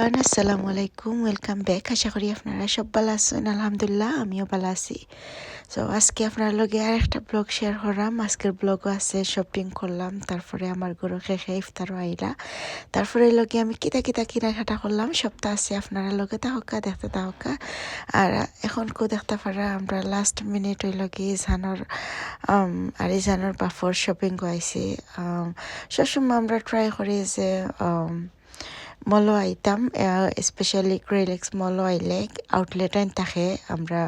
Everyone, আসসালামু আলাইকুম। Welcome back আশা করি আপনারা সব ভালো আছেন। আলহামদুলিল্লাহ, আমিও ভালো আছি। সো আজকে আপনার লগে আর একটা ব্লগ শেয়ার করলাম। আজকের ব্লগও আছে শপিং করলাম। তারপরে আমার গরু খেয়ে ইফতারও আইলা। তারপরে লগে আমি কিতা কিতা কেনাকাটা করলাম। সবটা আছে আপনারা লগে তাহকা, দেখতে তাহকা। আর এখন কো দেখতে পারা, আমরা লাস্ট মিনিট ওই লগে ইজানোর আর ইজানোর বাফর শপিং আইছি। সবসময় আমরা ট্রাই করি যে মলো আইতাম স্পেশালি ক্রেলেক্স মলো আইলে আউটলেট আইন থাকে, আমরা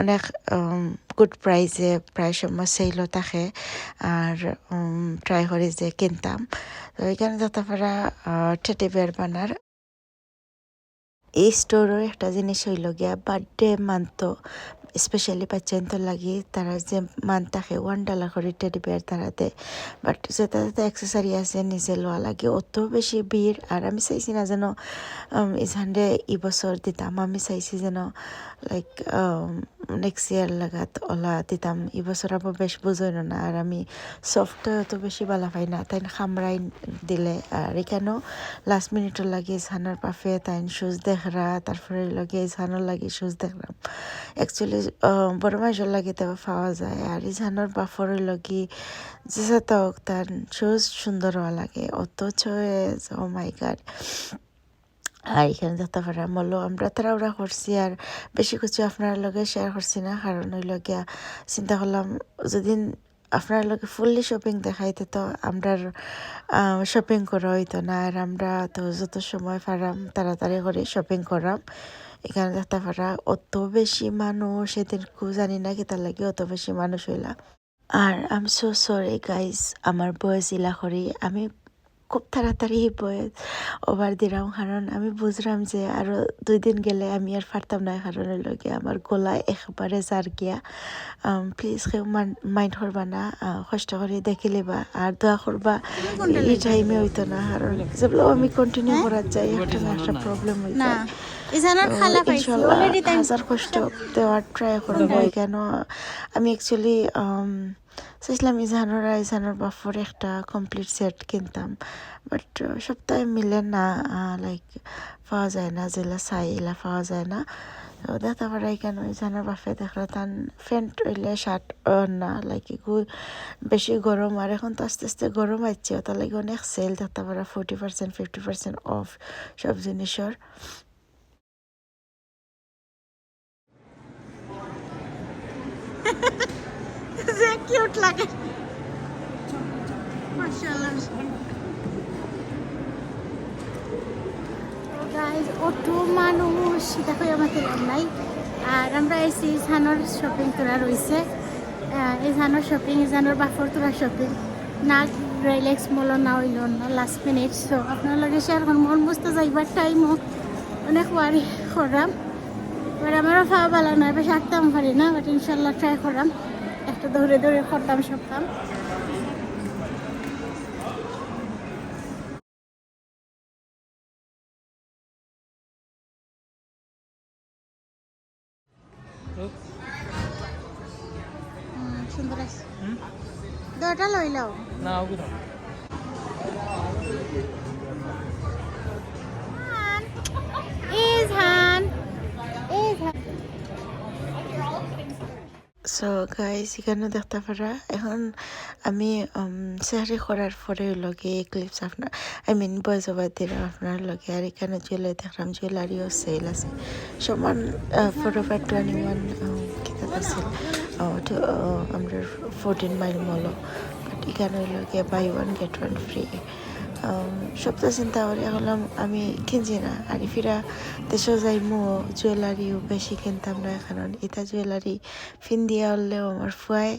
অনেক গুড প্রাইজে প্রায় সময় সেলও থাকে, আর ট্রাই করি যে কিনতাম। তো এখানে যত পারা টেটি বের বানার এই স্টোরের একটা জিনিস হইল গিয়া বার্থডে মানতো স্পেশালি বাচ্চাইন্তর লাগি তারা যে মান থাকে ওয়ান ডলার করে টেডি বিয়ার তারাতে বাট যেটা যেটা অ্যাক্সেসারি আছে নিজে লওয়া লাগে অত বেশি ভিড় আর আমি চাইছি না যেন ইসানডে ই বছর দিতাম। আমি চাইছি যেন লাইক নেক্সট ইয়ার লাগাত ওলা দিতাম। ই বছর আবার বেশ বুঝই না। আর আমি সফট অত বেশি ভালো পাই না। তাই খামরাই দিলে। আর এখানেও লাস্ট মিনিটের লাগে ইসানের পাফে তাই শুজ দেখরা তারপরে লগে ইসানের লাগে শুজ দেখলাম। অ্যাকচুয়ালি বড় মাইজর লাগে তবে পাওয়া যায়। আর ইসানোর বাফরের লগি যে তক তার শুজ সুন্দর হওয়া লাগে। অথচ ও মাই গাড আর এখানে দেখতে পারা মলো, আমরা তারা ওরা করছি আর বেশি কিছু আপনার লগে শেয়ার করছি না। কারণ ওই লগিয়া চিন্তা করলাম, যদি আপনার লোকে ফুললি শপিং দেখাইতে তো আমরা শপিং করা হইতো না। আর আমরা তো যত সময় পারাম, তাড়াতাড়ি করে শপিং করাম। এখানে দেখতে পারা, অত বেশি মানুষ, এদের খুব জানি না কি তার লাগে অত বেশি মানুষ হইলা আর আম সো সরি গাইজ আমার বয়স ইলা করি আমি খুব তাড়াতাড়ি বয়ে ওভার দিলাম। কারণ আমি বুঝলাম যে আরও দুই দিন গেলে আমি আর পারতাম না কারণের লগে আমার গলা একবারে জার গিয়া। প্লিজ কেউ মাইন্ড করবা না কষ্ট করে দেখিলেবা আর দোয়া করবা এই টাইমে হইতো না। কারণ যেগুলো আমি কন্টিনিউ করার যাই একটা না একটা প্রবলেম যায় হাজার কষ্ট দেওয়ার ট্রাই করব কেন? আমি অ্যাকচুয়ালি চাইছিলাম ইজানোর আর ইজানোর বাফর একটা কমপ্লিট সেট কিনতাম। বাট সপ্তাহে মিলে না লাইক পাওয়া যায় না যেগুলা চাই এলা পাওয়া যায় না। দেখা পারা কেন? ইজানোর বাফে দেখলে তান ফ্যান্ট হইলে শার্ট না লাইক বেশি গরম। আর এখন তো আস্তে আস্তে গরম আসছে তার লাগে অনেক সেল দেখতে পারা forty percent fifty percent off সব জিনিসের। যে কিউট লাগে। মাশাআল্লাহ। গাইজ অত মানুষ, দেখো আমাকে নাই আর আমরা এসি ইসানোর শপিং তোরা রয়েছে। ইসানোর শপিং ইসানোর বাফর তোরা শপিং না রিল্যাক্স মলো না হইল না লাস্ট মিনিট সো আপনার লগে শেয়ার করুন মন বুঝতে যাইবার টাইমও অনেক ওয়ারি করাম। এবার আমারও খাওয়া ভালো নয় বেশ আঁকতাম পারি না বাট ইনশাল্লাহ ট্রাই করাম। একটা ধরে ধরে করতাম সবতাম সুন্দর আছে। দটা লইলাও। না ওকে সো গাইস এখানে দেখতে পারা এখন আমি সেহারি করার পরে লগে ক্লিপস আপনার আই মিন বয়স ওভার দিলাম আপনার লগে আর এখানে জুয়েলারি দেখলাম জুয়েলারিও সেল আছে সমান ফোর ওভার টোয়েন্টি ওয়ান কিতাব আছে আমরা ফোরটিন মাইল মলো বাট এখানে লগে buy one get one free সপ্তাহ চিন্তা করে হলাম আমি কিনছি না। আর ফিরা দেশও যাইমো জুয়েলারিও বেশি কিনতাম না এখন এটা জুয়েলারি ফিন দিয়া হলেও আমার ফুয়াই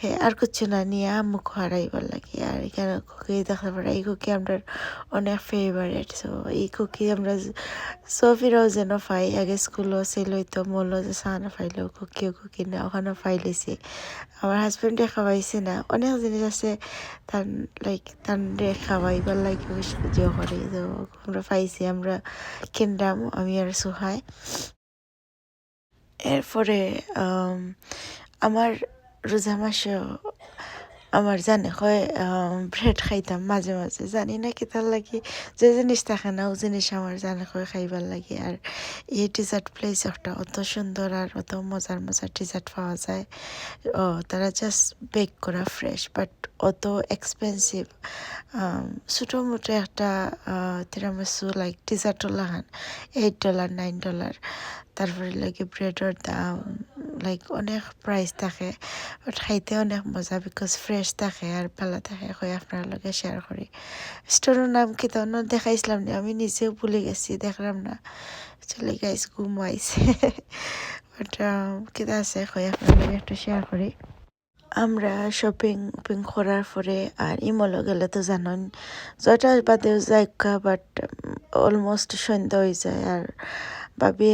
হে আর কিছু না, নিয়ে মুখ হারাইবার লাগে। আর এখানে কুকি দেখতে পারা এই কুকি আমরা অনেক ফেভারেট সো এই কুকি আমরা সফিরাও যেন পাই, আগে স্কুলও ছিল হইতো মূল্য যে সাহানা পাইলেও কুকিও কুকি না ওখানে পাইলেছি। আমার হাজব্যান্ডে খাওয়াইছে না, অনেক জিনিস আছে, তার লাইক তার খাওয়াইবার লাগে সাহায্য করে তো আমরা পাইছি, আমরা কিনলাম, আমি আর সুহাই। এরপরে আমার রোজা মাসে আমার জানে হয় ব্রেড খাইতাম মাঝে মাঝে। জানি না কি তার লাগে, যে জিনিস থাকে না, ও জিনিস আমার জানে হয় খাইবার লাগে। আর এই ডিজার্ট প্লেস একটা অত সুন্দর আর অত মজার মজার ডিজার্ট পাওয়া যায়। ও, তারা জাস্ট বেক করা ফ্রেশ বাট অত এক্সপেন্সিভ ছোটো মোটো একটা তিরামিসু লাইক ডিজার্টও লাগান এইট ডলার নাইন ডলার তারপরে লাগে ব্রেডের দাম লাইক অনেক প্রাইস থাকে। খাইতে অনেক মজা বিকজ ফ্রেশ থাকে আর ভালো থাকে হয় আপনার লগে শেয়ার করি। স্টোরের নাম কি দেখাইছিলাম না? আমি নিজেও ভুলে গেছি, দেখলাম না। চলে গাইস ঘুম আইছে বাট কিতা আছে হয় আপনার লগে একটু শেয়ার করি। আমরা শপিং উপিং করার পরে আর ইমলো গেলে তো জানেন জয়টা বাদেও যাইকা বাট অলমোস্ট সন্ধ্যা হয়ে যায়। আর ভাবি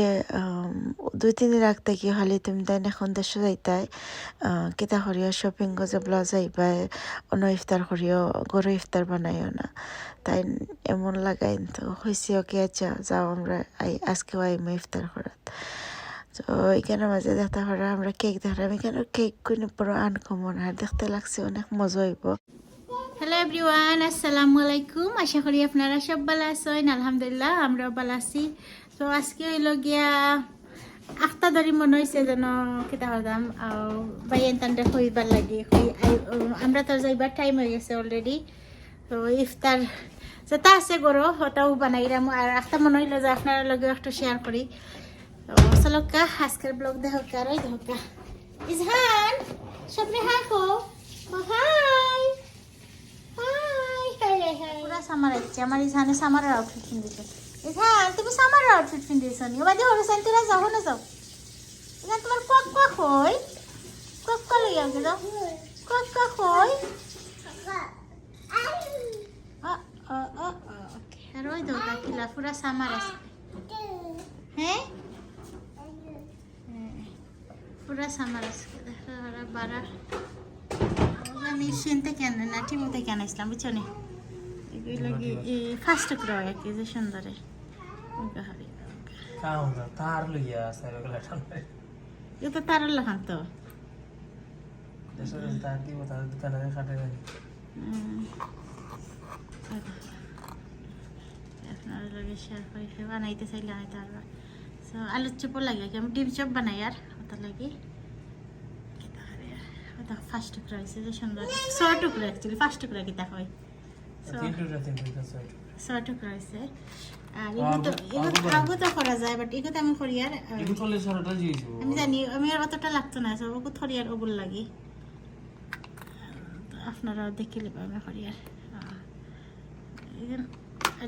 দুই, তিন দিন রাখতে কি খালি তুমি তাই এখন দেশে যাইতাই কিতা করিও শপিং গজে ব্লা যাইবা অন্য ইফতার করিও, গরু ইফতার বানাইও না। তাই এমন লাগাই তো হয়েছে ওকে আচ্ছা যাও আমরা আজকেও আইমো ইফতার করাত। তো এখানে মাঝে দেখতে পারা আমরা কেক দেখলাম এখানে কেক কোনো বড় আনকমন আর দেখতে লাগছে অনেক মজা হইব। হ্যালো এভরিওয়ান আসসালামু আলাইকুম। আশা করি আপনারা সব ভালো আছেন। আলহামদুলিল্লাহ, আমরাও ভালো আছি। তো আজকে হইল গিয়া আখটা ধরি মনে হয়েছে যেন কিতা হলাম বাইন তান্ডে হইবার লাগে। আমরা তো যাইবার টাইম হয়ে গেছে অলরেডি তো ইফতার যেটা আছে গরো, ওটাও বানাইলাম আর একটা মনে হইল যে আপনারা লগে একটু শেয়ার করি। চলকা আজকের ব্লগ দেখো আর ওই দেখো ইজহান সবরে হাই হাই পুরা সামার আছে আমার ইজহানে সামারের আউটফিট পিন্ধিছে ইজহান তুমি সামারের আউটফিট পিন্ধিছ নি বাদি হরে সাইন তোরা যাও না যাও ইজহান তোমার কক কক হই কক কক লই আগে যাও কক কক হই আর ওই দাও কিলা পুরা সামার আছে হ্যাঁ হ্যাঁ, দেখো বাড়া। আমি শুনতে কেন নাটি মতো কেন আসলাম বুঝছ নি? এগুলো কি ফার্স্ট ক্রয় আর কি যে সুন্দরের ওকে তার লইয়া আছে এ তো তার লাগান তো। তার দিব তার দোকানে কাটে গেছে লগে শেয়ার করে সে বানাইতে চাইলে বানাইতে পারবা সো আলুর চপও লাগে আমি ডিম চপ বানাই আর? ওটা লাগে ফার্স্ট টুকরা হয়েছে যে সুন্দর ছ টুকরা অ্যাকচুয়ালি ফার্স্ট টুকরা কিতা হয় ছয় টুকরা হয়েছে। আর এগুলো এগুলো আগু তো করা যায় বাট এগুলো আমি করি আর আমি জানি আমি আর অতটা লাগতো না সব ওকে থরি আর ওগুলো লাগে। তো আপনারাও দেখিলে আমি করি আর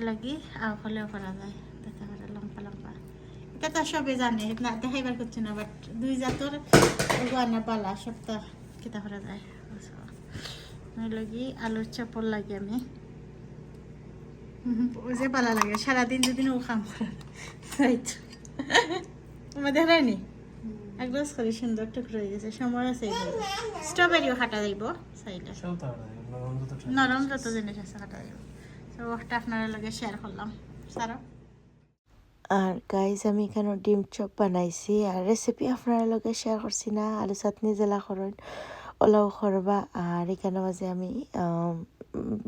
লাগি করা যায় দেখা করা লম্পা লম্পা এটা তো সবে জানে না দেখাইবার করছে না বাট দুই জাতর গোয়ানা পালা সপ্তাহ কেটা করা যায়। আমি লাগি আলুর চাপল লাগে আমি। ও যে পালা লাগে সারাদিন যদি ও করার রাইট তোমার দেখায়নি একদম করে সুন্দর টুকরো হয়ে গেছে সময় আছে স্ট্রবেরিও কাটা যাইব চাইলে। নরম। যত জিনিস আছে কাটা যাইব। তো ওটা আপনারা লগে শেয়ার করলাম। সারা। আর গাইজ আমি এখানে ডিম চপ বানাইছি আর রেসিপি আপনার লগে শেয়ার করছি না। আলু চাটনি জেলা করেন ওলাও করবা। আর এখানে মাঝে আমি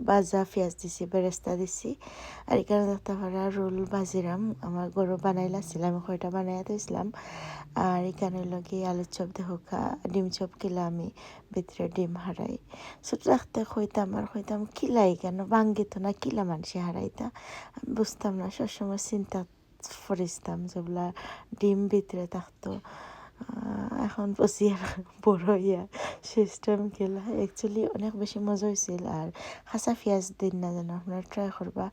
বাজা পেঁয়াজ দিছি, বেরেস্তা দিছি। আর এখানে দেখতে পারা রোল বাজিরাম, আমার গরু বানাইলাছিলাম আমি কয়টা বানাই দিয়েছিলাম আর এখানে লগে আলু চপ দেখা ডিম চপ কিলা আমি ভিতরে ডিম হারাই। ছোট রাখতে কইতাম আর কইতাম কিলাই কেন বাঙ্গিত না? কিলা মানুষে হারাইতা? বুঝতাম না, সবসময় চিন্তা ফরিস্তাম যেগুলা ডিম ভিতরে থাকতো। এখন বুঝি আর বড় ইয়া সিস্টেম গেলা। অ্যাকচুয়ালি অনেক বেশি মজা হয়েছিল আর খাঁচা পেঁয়াজ দিন না যেন আপনারা ট্রাই করবা।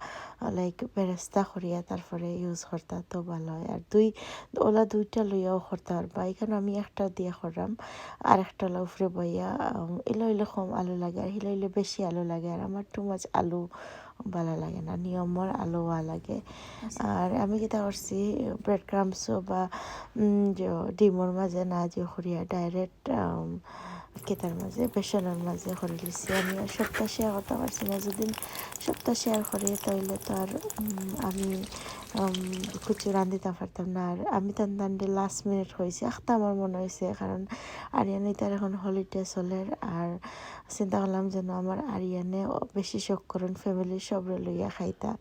লাইক বেরেস্তা করিয়া তারপরে ইউজ করতা তো ভালো হয় আর দুই, ওলা দুইটা লইয়াও করতে পারবা এখানে আমি একটা দিয়ে করলাম আর একটা লা উপরে বইয়া এলো এলো কম আলু লাগে। আর হিলো হিলো বেশি আলু লাগে। আর আমার টু মাছ আলু ভালো লাগে না নিয়মর আলু লাগে। আর আমি কিতা করছি ব্রেড ক্রামসও বা ডিমর মাঝে না যে সরিয়া ডাইরেক্ট কেতার মাঝে বেসনের মাঝে করে লিছি আমি সপ্তাহ শেয়ার করতে পারছি না। যদি সপ্তাহ শেয়ার করে, তাইলে তো আর আমি কিছু রান্ধিতে পারতাম না। আর আমি তান তান্ডে লাস্ট মিনিট হয়েছে। আখতা আমার মনে হয়েছে, কারণ আরিয়ানে তার এখন হলিডে চলে। আর চিন্তা করলাম যেন আমার আরিয়ানে বেশি শখ করেন ফ্যামিলির সবরে লইয়া খাইতা।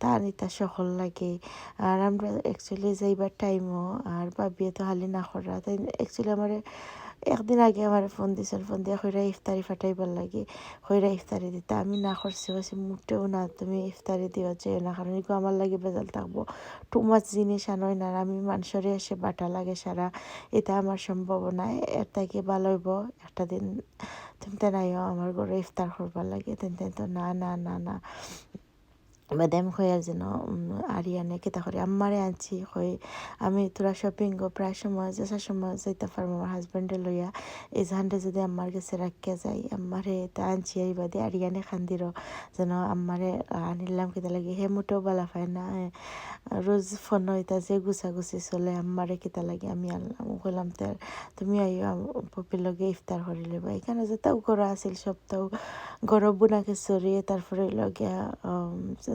তা আনিতা সকল লাগে। আর আমরা অ্যাকচুয়ালি যাইবার টাইমও আর বাবিয়ে তো হালি না করা। তাই অ্যাকচুয়ালি আমার একদিন আগে আমার ফোন দিছিল, ফোন দিয়ে কইরা ইফতারি ফাটাইবার লাগে কইরা ইফতারি দিতে। আমি না করছি বলছি মোটেও না, তুমি ইফতারি দিও যে না, কারণ এগুলো আমার লাগে বেজাল থাকব। টু মাছ জিনিস আনোই না আমি মানুষেরই এসে বাটা লাগে সারা। এটা আমার সম্ভব না এর থেকে ভালো হইব। একটা দিন, তুমি তো নাইও, আমার ঘরে ইফতার করবার লাগে, তেন তো না না না না। বাদাম খয়াল যেন আরিয়ানে কেতা করে, আম্মারে আনছি, হই, আমি তোরা শপিং গো, প্রায় সময় যেসা সময় যাইতে পারব, আমার হাজবেন্ডে লইয়া। এই জাহানটা যদি আম্মার কাছে রাখিয়া যাই, আম্মারে তা আনছি, এই বাদে আরিয়ানে খান্দির। যেন আম্মারে আনিলাম, কেতা লাগে, হে মোটেও বালা পায় না রোজ ফোন হইতা যে গুছাগুছি চলে, আম্মারে কেতা লাগে, আমি আনলাম কইলাম তার তুমি আইও পপির লগে ইফতার করে লইবা। এখানে যে তাও করা আছিল, সব তাও গরম বুনা খিচুড়ি তারপরে লগিয়া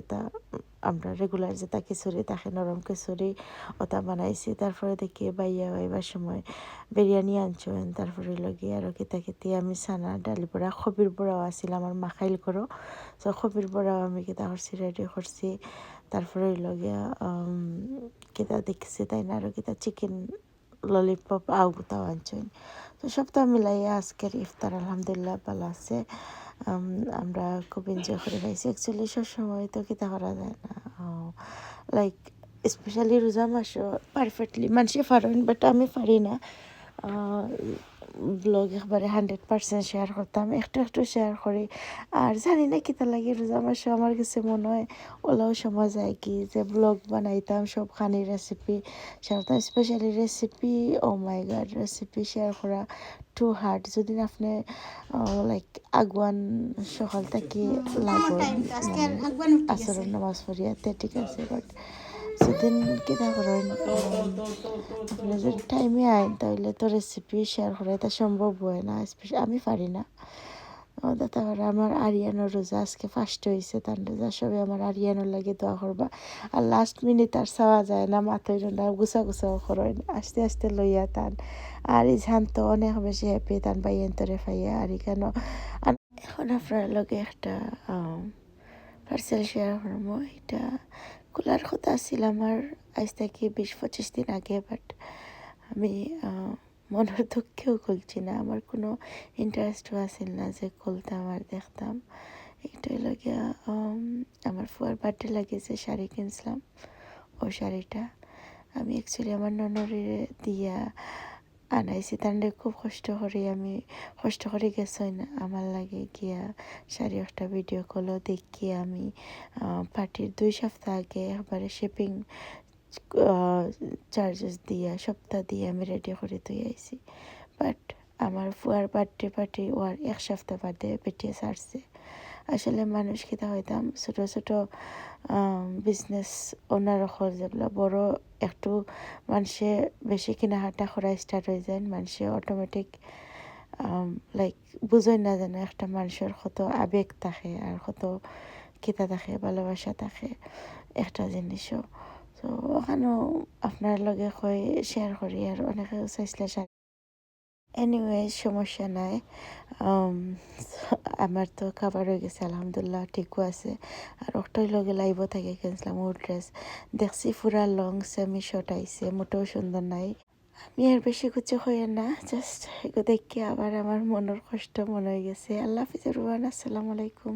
যেটা আমরা রেগুলার যেটা খিচুড়ি তাকে নরম খিচুড়ি ওটা বানাইছি। তারপরে দেখি বাইয়া বাইবার সময় বিরিয়ানি আনছেন। তারপরে লগে আরও কিতা কিতি, আমি চানা ডালি বড়া খবির বড়াও আছিল আমার মাখাইল করো। তো খবির বড়াও আমি কিতা করছি রেডি করছি। তারপরে লগিয়া কিতা দেখছি, তাই না? আরও কিতা চিকেন ললিপপ আউ তাও আনছেন। তো সবটা মিলাইয়া আজকের ইফতার আলহামদুলিল্লাহ ভালো আছে। আমরা খুব এনজয় করে খাইছি। অ্যাকচুয়ালি সবসময় তো কিতা করা যায় না। লাইক স্পেশালি রোজা মাসও পারফেক্টলি মানুষে পারেন বাট আমি পারি না। ব্লগ একবারে হান্ড্রেড পার্সেন্ট শেয়ার করতাম একটু একটু শেয়ার করি। আর জানি না কিতা লাগে রোজা মাসে আমার কাছে মনে হয় ওলাও সময় যায় কি যে ব্লগ বানাইতাম সব খানি রেসিপি করতাম। Specially recipe O my god recipe share করা টু হার্ড যদি আপনি লাইক আগুয়ান সকাল থেকে লাগো আসরের নামাজ পড়িয়াতে ঠিক আছে বাট কিতা করেন? আপনি যদি টাইমে আইন তাহলে তো রেসিপি শেয়ার করা এটা সম্ভব হয় না আমি পারি না। তারপরে আমার আরিয়ানোর রোজা আজকে ফার্স্ট হয়েছে তার রোজা সবে আমার আরিয়ানোর লাগে দোয়া করবা। আর লাস্ট মিনিট আর চাওয়া যায় না, মাথায় না গুছা গুছাও করেন। আস্তে আস্তে লইয়া তান। আর ইঝান তো অনেক বেশি হ্যাপি টান পাই এন্তরে ফাইয়া আর কেন এখন আপনার লগে একটা পার্সেল শেয়ার করব, এটা খোলার কথা আছিল আমার আজ থেকে বিশ পঁচিশ দিন আগে বাট আমি মনের দুঃখেও খুলছি না। আমার কোনো ইন্টারেস্টও আছিল না যে খুলতাম আর দেখতাম। এইটাই লাগে আমার ফুয়ার বার্থডে লাগিয়েছে শাড়ি কিনছিলাম ও শাড়িটা। আমি অ্যাকচুয়ালি আমার ননরে দিয়া আনাইছি তাহলে খুব কষ্ট করে আমি, কষ্ট করে গেছই না। আমার লাগে গিয়া শাড়ি একটা ভিডিও কলও দেখি আমি পার্টির দুই সপ্তাহ আগে একবারে শিপিং চার্জেস দিয়া, সপ্তাহ দিয়ে আমি রেডি করে তুই আইছি বাট আমার ফুয়ার বার্থডে পার্টি ওয়ার এক সপ্তাহ বাদে পেটিয়ে ছাড়ছে আসলে মানুষ কিতা হইতাম, ছোটো ছোটো বিজনেস ওনার হল যেগুলো বড় একটু মানুষে বেশি কিনাহাটা করা স্টার্ট হয়ে যায়, মানুষে অটোমেটিক লাইক বুঝই না জানো একটা মানুষের কত আবেগ থাকে আর কত কিতা থাকে, ভালোবাসা থাকে একটা জিনিসও। তো ওখানেও আপনার লগে কই শেয়ার করি আর অনেকে চাইছিলে এনিওয়ে সমস্যা নাই। আমার তো খাবার হয়ে গেছে, আলহামদুলিল্লাহ, ঠিকও আছে। আর ওটাই লগে লাইব থাকে, কিনছিলাম ওর ড্রেস দেখছি পুরা লং সেমি শর্ট আইছে, মোটেও সুন্দর নাই। আমি আর বেশি কিছু হয়ে না জাস্ট দেখি আবার আমার মনের কষ্ট মনে হয়ে গেছে। আল্লাহ হাফিজ রুবান আসসালামু আলাইকুম।